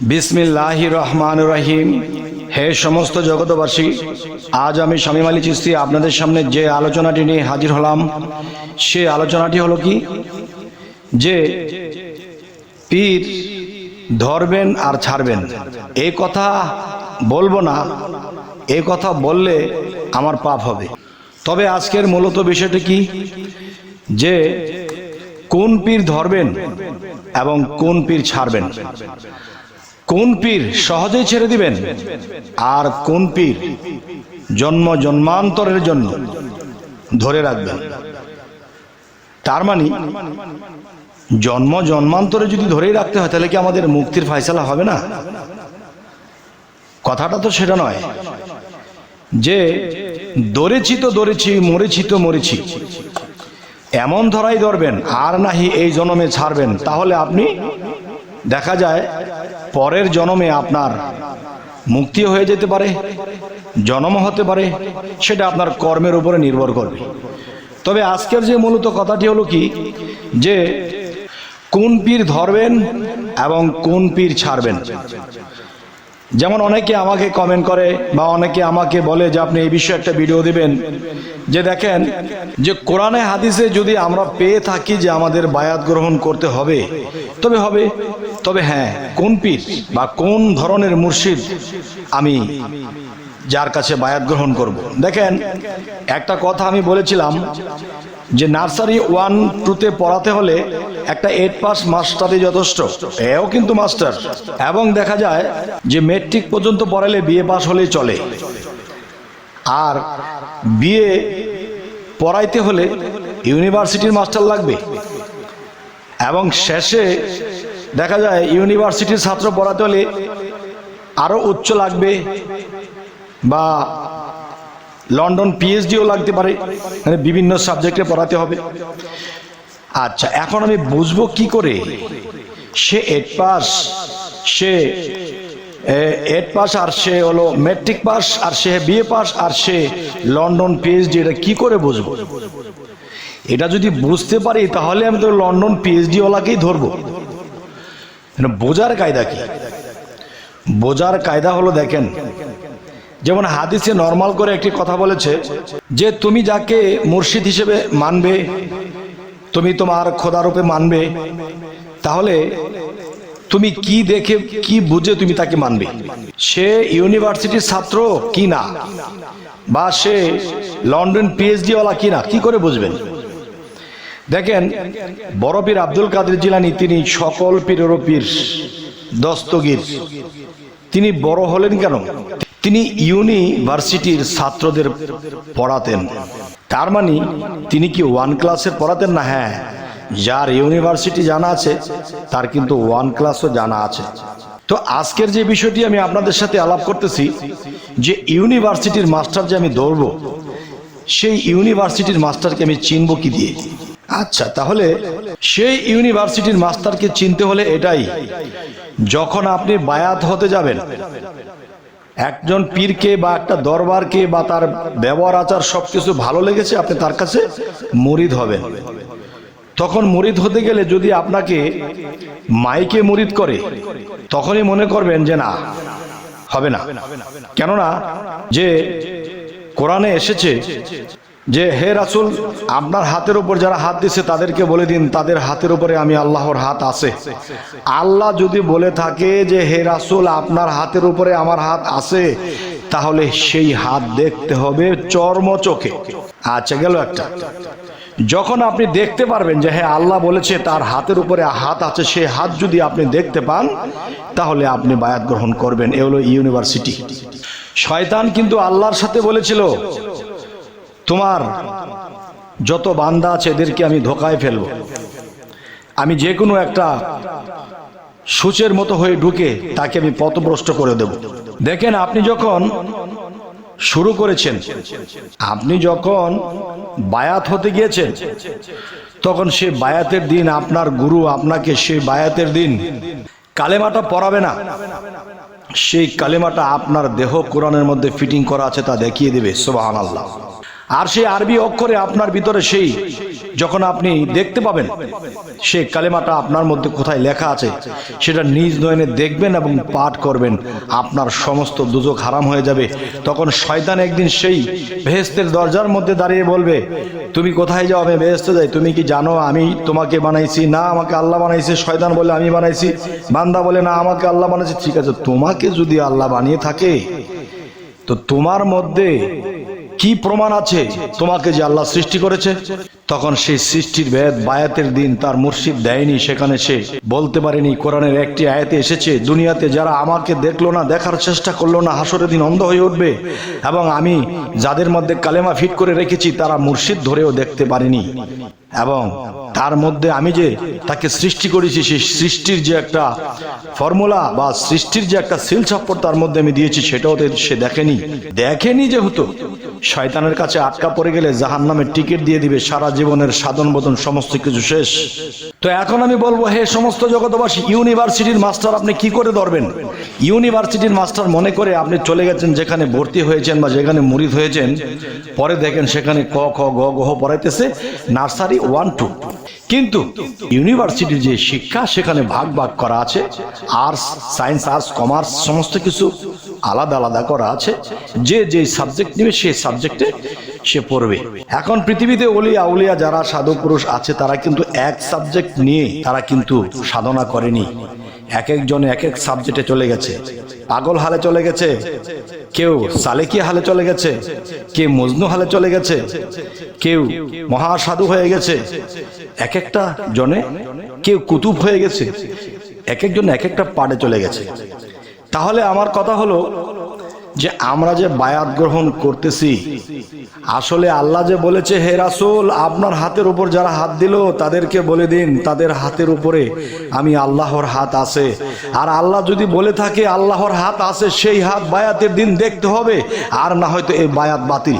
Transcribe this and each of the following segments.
বিসমিল্লাহ রহমান রহিম হে সমস্ত জগতবাসী আজ আমি শামীম আলী চিস্তি আপনাদের সামনে যে আলোচনাটি নিয়ে হাজির হলাম, সে আলোচনাটি হলো কি? যে পীর ধরবেন আর ছাড়বেন। এই কথা বলব না এই কথা বললে আমার পাপ হবে। তবে আজকের মূলত বিষয়টি কি? যে কোন পীর ধরবেন এবং কোন পীর ছাড়বেন। কোন পীর সহজেই ছেড়ে দিবেন? আর কোন পীর জন্ম জন্মান্তরের জন্য ধরে রাখবেন? তার মানে জন্ম জন্মান্তরে যদি ধরেই রাখতে হয়, তাহলে কি আমাদের মুক্তির ফয়সালা হবে না? কথাটা তো সেটা নয়। যে দরেছি তো দরেছি, মরেছি তো মরেছি। এমন ধরাই ধরবেন, আর নাহি এই জন্মে ছাড়বেন, তাহলে আপনি দেখা যায় পরের জন্মে আপনার মুক্তি হয়ে যেতে পারে, জন্ম হতে পারে, সেটা আপনার কর্মের উপরে নির্ভর করবে। তবে আজকের যে মূলত কথাটি হলো কি, যে কোন পীর ধরবেন এবং কোন পীর ছাড়বেন। যেমন অনেকে আমাকে কমেন্ট করে বা অনেকে আমাকে বলে যে আপনি এই বিষয়ে একটা ভিডিও দিবেন, যে দেখেন যে কোরআনে হাদিসে যদি আমরা পেয়ে থাকি যে আমাদের বায়াত গ্রহণ করতে হবে, তবে হবে তবে হ্যাঁ কোন পীর বা কোন ধরনের মুর্শিদ আমি যার কাছে বায়াত গ্রহণ করব। দেখেন, একটা কথা আমি বলেছিলাম যে নার্সারি ওয়ান টুতে পড়াতে হলে একটা এইট পাস মাস্টারই যথেষ্ট। এও কিন্তু মাস্টার। এবং দেখা যায় যে মেট্রিক পর্যন্ত পড়ালে বিএ পাস হলেই চলে। আর বিএ পড়াইতে হলে ইউনিভার্সিটির মাস্টার লাগবে। এবং শেষে দেখা যায় ইউনিভার্সিটির ছাত্র পড়াতে হলে আরও উচ্চ লাগবে বা লন্ডন পিএইচডিও লাগতে পারে মানে বিভিন্ন সাবজেক্টে পড়াতে হবে। আচ্ছা এখন আমি বুঝব কি করে সে এইট পাস সে এইট পাস আর সে হলো মেট্রিক পাস আর সে বিএ পাস আর সে লন্ডন পিএইচডি এটা কি করে বুঝব? এটা যদি বুঝতে পারি, তাহলে আমি তো লন্ডন পিএইচডি ওলাকেই ধরবো। বোঝার কায়দা কি? বোঝার কায়দা হলো দেখেন, যেমন হাদিসে নর্মাল করে একটি কথা বলেছে যে তুমি যাকে মুর্শিদ হিসেবে মানবে, তুমি তোমার খোদারূপে মানবে, তাহলে তুমি কি দেখে, কি বুঝে তুমি তাকে মানবে? সে ইউনিভার্সিটির ছাত্র কি না? বা সে লন্ডন পিএইচডি ওয়ালা কি না? কি করে বুঝবেন? দেখেন, বড় পীর আব্দুল কাদের জিলানি, তিনি সকল পীরের পীর, দস্তগীর। তিনি বড় হলেন কেন? তিনি ইউনিভার্সিটির ছাত্রদের পড়াতেন। তার মানে তিনি কি ওয়ান ক্লাসে পড়াতেন না? হ্যাঁ যার ইউনিভার্সিটি জানা আছে, তার কিন্তু ওয়ান ক্লাসও জানা আছে। তো আজকের যে বিষয়টি আমি আপনাদের সাথে আলাপ করতেছি, যে ইউনিভার্সিটির মাস্টার যে আমি ধরব, সেই ইউনিভার্সিটির মাস্টারকে আমি চিনব কি দিয়ে? আচ্ছা তাহলে সেই ইউনিভার্সিটির মাস্টারকে চিনতে হলে এটাই, যখন আপনি বায়াত হতে যাবেন, একজন পীরকে বা একটা দরবারকে বা তার ব্যবহার আচার সবকিছু ভালো লেগেছে, আপনি তার কাছে মরিদ হবেন। তখন মরিদ হতে গেলে যদি আপনাকে মাইকে মরিদ করে, তখনই মনে করবেন যে না, হবে না। কেননা, যে কোরআনে এসেছে যে, হে রাসুল, আপনার হাতের উপর যারা হাত দিছে তাদেরকে বলে দিন, তাদের হাতের উপরে আমি আল্লাহর হাত আছে। আল্লাহ যদি বলে থাকে যে, হে রাসুল, আপনার হাতের উপরে আমার হাত আছে, তাহলে সেই হাত দেখতে হবে চর্ম চোখে। আচ্ছা গেল একটা। যখন আপনি দেখতে পারবেন যে হ্যাঁ আল্লাহ বলেছে, তার হাতের উপরে হাত আছে সেই হাত যদি আপনি দেখতে পান, তাহলে আপনি বায়াত গ্রহণ করবেন। এ হলো ইউনিভার্সিটি। শয়তান কিন্তু আল্লাহর সাথে বলেছিল তোমার যত বান্দা আছে এদেরকে আমি ধোকায় ফেলব। আমি যে কোনো একটা সূচের মতো হয়ে ঢুকে তাকে আমি পথভ্রষ্ট করে দেব। দেখেন, আপনি যখন শুরু করেছেন, আপনি যখন বায়াত হতে গিয়েছেন, তখন সে বায়াতের দিন আপনার গুরু আপনাকে সেই বায়াতের দিন কালেমাটা পড়াবে না। সেই কালেমাটা আপনার দেহ কোরআনের মধ্যে ফিটিং করা আছে তা দেখিয়ে দেবে। সোবাহান আল্লাহ আর সেই আরবি অক্ষরে আপনার ভিতরে সেই, যখন আপনি দেখতে পাবেন, সেই কালেমাটা আপনার মধ্যে কোথায় লেখা আছে, সেটা নিজ নয়নে দেখবেন এবং পাঠ করবেন। আপনার সমস্ত দুজক হারাম হয়ে যাবে। তখন শয়তান একদিন সেই ভেহেস্তের দরজার মধ্যে দাঁড়িয়ে বলবে, তুমি কোথায় যাও? আমি ভেহেস্তে যাই। তুমি কি জানো আমি তোমাকে বানাইছি? না, আমাকে আল্লাহ বানাইছে। শয়তান বলে আমি বানাইছি। বান্দা বলে, না, আমাকে আল্লাহ বানাইছে। ঠিক আছে, তোমাকে যদি আল্লাহ বানিয়ে থাকে, তো তোমার মধ্যে কি প্রমাণ আছে? তোমাকে যে আল্লাহ সৃষ্টি করেছে? তখন সেই সৃষ্টির ভেদ বায়াতের দিন তার মুর্শিদ দেয়নি, সেখানে সে বলতে পারেনি, কোরআনের একটি আয়াতে এসেছে, দুনিয়াতে যারা আমাকে দেখল না, দেখার চেষ্টা করল না, হাসরের দিন অন্ধ হয়ে উঠবে, এবং আমি যাদের মধ্যে কালেমা ফিট করে রেখেছি, তারা মুর্শিদ ধরেও দেখতে পারেনি। এবং তার মধ্যে আমি যে তাকে সৃষ্টি করেছি, সেই সৃষ্টির যে একটা ফর্মুলা বা সৃষ্টির যে একটা শিলছাপ্পর তার মধ্যে আমি দিয়েছি, সেটাও সে দেখেনি। দেখেনি যেহেতু শয়তানের কাছে আটকা পড়ে গেলে জাহান নামে টিকিট দিয়ে দিবে সারা জীবনের সাধন বদন, সমস্ত কিছু শেষ। তো এখন আমি বলব, হে সমস্ত জগতবাসী ইউনিভার্সিটির মাস্টার আপনি কি করে ধরবেন? ইউনিভার্সিটির মাস্টার মনে করে আপনি চলে গেছেন যেখানে ভর্তি হয়েছেন বা যেখানে মুরিদ হয়েছেন। পরে দেখেন সেখানে ক, খ, গ গহ পড়াইতেছে। Nursery one, two. কিন্তু ইউনিভার্সিটির যে শিক্ষা, সেখানে ভাগ ভাগ করা আছে। আর্টস সায়েন্স আর্টস কমার্স সমস্ত কিছু আলাদা আলাদা করা আছে। যে যে সাবজেক্ট নেবে সেই সাবজেক্টে সে পড়বে। এখন পৃথিবীতে অলিয়া উলিয়া যারা সাধু পুরুষ আছে, তারা কিন্তু এক সাবজেক্ট নিয়ে তারা কিন্তু সাধনা করেনি। এক একজন এক এক সাবজেক্টে চলে গেছে। পাগল হালে চলে গেছে, কেউ সালেকি হালে চলে গেছে, কেউ মজনু হালে চলে গেছে, কেউ মহাসাধু হয়ে গেছে। এক একটা জনে কেউ কুতুব হয়ে গেছে, এক একজন এক একটা পাড়ে চলে গেছে। তাহলে আমার কথা হলো যে আমরা যে বায়াত গ্রহণ করতেছি, আসলে আল্লাহ যে বলেছে, হে রাসুল, আপনার হাতের উপর যারা হাত দিল, তাদেরকে বলে দিন, তাদের হাতের উপরে আমি আল্লাহর হাত আছে। আর আল্লাহ যদি বলে থাকে, আল্লাহর হাত আছে, সেই হাত বায়াতের দিন দেখতে হবে, আর না হয়তো এই বায়াত বাতিল।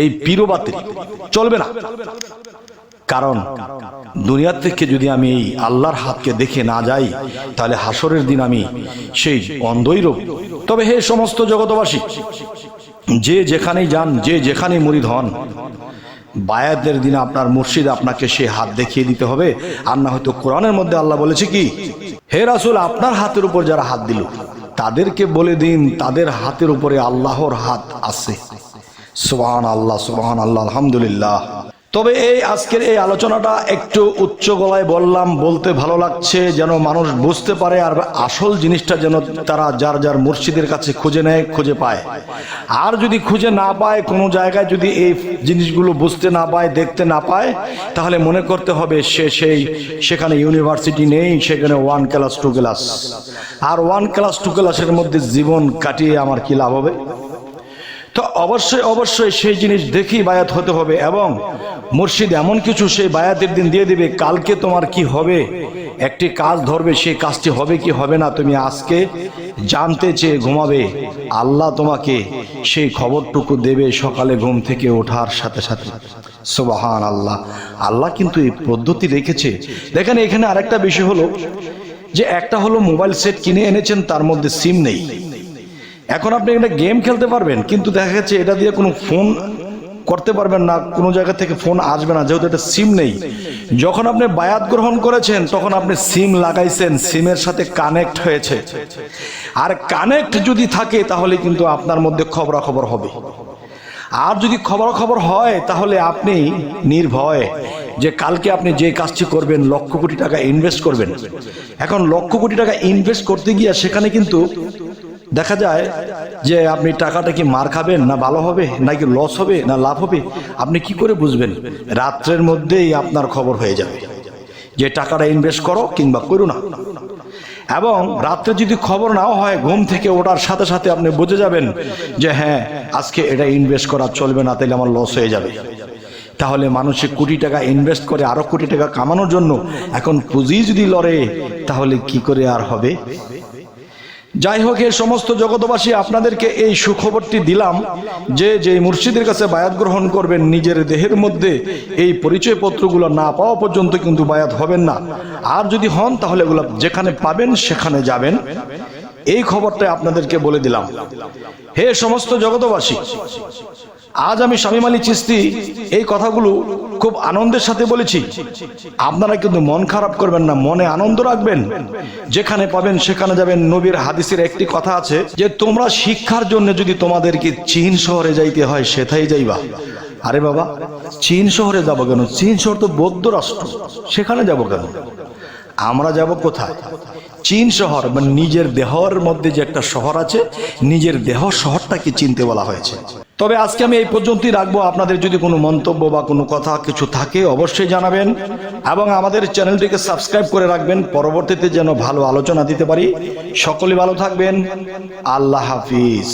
এই পিরো বাতিল। চলবে না। কারণ দুনিয়ার থেকে যদি আমি এই আল্লাহর হাতকে দেখে না যাই, তাহলে হাসরের দিন আমি সেই অন্ধই রব। তবে হে সমস্ত জগতবাসী যে যেখানেই যান, যে যেখানেই মুরিদ হন, বায়াতের দিন আপনার মুর্শিদ আপনাকে সে হাত দেখিয়ে দিতে হবে। আর না হয়তো কোরআনের মধ্যে আল্লাহ বলেছে কি, হে রাসুল, আপনার হাতের উপর যারা হাত দিল, তাদেরকে বলে দিন, তাদের হাতের উপরে আল্লাহর হাত আছে। সুবহান আল্লাহ সুবহান আল্লাহ আলহামদুলিল্লাহ। তবে এই আজকের এই আলোচনাটা একটু উচ্চ গলায় বললাম, বলতে ভালো লাগছে যেন মানুষ বুঝতে পারে আর আসল জিনিসটা যেন তারা যার যার মুর্শিদের কাছে খুঁজে নেয়, খুঁজে পায়। আর যদি খুঁজে না পায়, কোনো জায়গায় যদি এই জিনিসগুলো বুঝতে না পায়, দেখতে না পায়, তাহলে মনে করতে হবে সে সেই, সেখানে ইউনিভার্সিটি নেই, সেখানে ওয়ান ক্লাস টু ক্লাস আর ওয়ান ক্লাস টু ক্লাসের মধ্যে জীবন কাটিয়ে আমার কি লাভ হবে? তো অবশ্যই অবশ্যই সেই জিনিস দেখেই বায়াত হতে হবে এবং মুর্শিদ এমন কিছু সেই বায়াতের দিন দিয়ে দিবে, কালকে তোমার কি হবে? একটি কাজ ধরবে, সেই কাজটি হবে কি হবে না তুমি আজকে জানতে চেয়ে ঘুমাবে। আল্লাহ তোমাকে সেই খবরটুকু দেবে সকালে ঘুম থেকে ওঠার সাথে সাথে। সুবাহান আল্লাহ আল্লাহ কিন্তু এই পদ্ধতি রেখেছে। দেখেন এখানে আরেকটা বিষয় হলো যে একটা হলো মোবাইল সেট কিনে এনেছেন, তার মধ্যে সিম নেই। এখন আপনি একটা গেম খেলতে পারবেন, কিন্তু দেখা যাচ্ছে এটা দিয়ে কোনো ফোন করতে পারবেন না, কোনো জায়গা থেকে ফোন আসবে না, যেহেতু এটা সিম নেই। যখন আপনি বায়াত গ্রহণ করেছেন, তখন আপনি সিম লাগাইছেন সিমের সাথে কানেক্ট হয়েছে। আর কানেক্ট যদি থাকে, তাহলে কিন্তু আপনার মধ্যে খবরাখবর হবে। আর যদি খবরাখবর হয়, তাহলে আপনি নির্ভয় যে কালকে আপনি যে কাজটি করবেন, লক্ষ কোটি টাকা ইনভেস্ট করবেন। এখন লক্ষ কোটি টাকা ইনভেস্ট করতে গিয়ে সেখানে কিন্তু দেখা যায় যে আপনি টাকাটা কি মার খাবেন না ভালো হবে, নাকি লস হবে, না লাভ হবে? আপনি কি করে বুঝবেন? রাত্রের মধ্যেই আপনার খবর হয়ে যাবে। যে টাকাটা ইনভেস্ট করো কিংবা করো না। এবং রাত্রে যদি খবর নাও হয়, ঘুম থেকে ওঠার সাথে সাথে আপনি বুঝে যাবেন যে হ্যাঁ আজকে এটা ইনভেস্ট করা চলবে না তাহলে আমার লস হয়ে যাবে। তাহলে মানুষে কোটি টাকা ইনভেস্ট করে আরও কোটি টাকা কামানোর জন্য এখন পুঁজি যদি লড়ে, তাহলে কি করে আর হবে? যাই হোক, এই সমস্ত জগতবাসী আপনাদেরকে এই সুখবরটি দিলাম যে যে মুর্শিদের কাছে বায়াত গ্রহণ করবেন, নিজের দেহের মধ্যে এই পরিচয় পত্রগুলো না পাওয়া পর্যন্ত কিন্তু বায়াত হবেন না। আর যদি হন, তাহলে এগুলো যেখানে পাবেন, সেখানে যাবেন। এই খবরটা আপনাদেরকে বলে দিলাম। হে সমস্ত জগতবাসী আজ আমি শামীম আলী চিস্তি এই কথাগুলো খুব আনন্দের সাথে বলেছি। আপনারা কিন্তু মন খারাপ করবেন না, মনে আনন্দ রাখবেন। যেখানে পাবেন সেখানে যাবেন। নবীর হাদিসের একটি কথা আছে যে, তোমরা শিক্ষার জন্য যদি তোমাদেরকে চীন শহরে যাইতে হয় সেথাই যাইবা। আরে বাবা, চীন শহরে যাব কেন? চীন শহর তো বৌদ্ধ রাষ্ট্র। সেখানে যাব কেন? আমরা যাব কোথায়? চীন শহর মানে নিজের দেহর মধ্যে যে একটা শহর আছে, নিজের দেহ শহরটাকে চিনতে বলা হয়েছে। তবে আজকে আমি এই পর্যন্তই রাখব। আপনাদের যদি কোনো মন্তব্য বা কোনো কথা কিছু থাকে, অবশ্যই জানাবেন এবং আমাদের চ্যানেলটিকে সাবস্ক্রাইব করে রাখবেন। পরবর্তীতে যেন ভালো আলোচনা দিতে পারি। সকলে ভালো থাকবেন। আল্লাহ হাফিজ।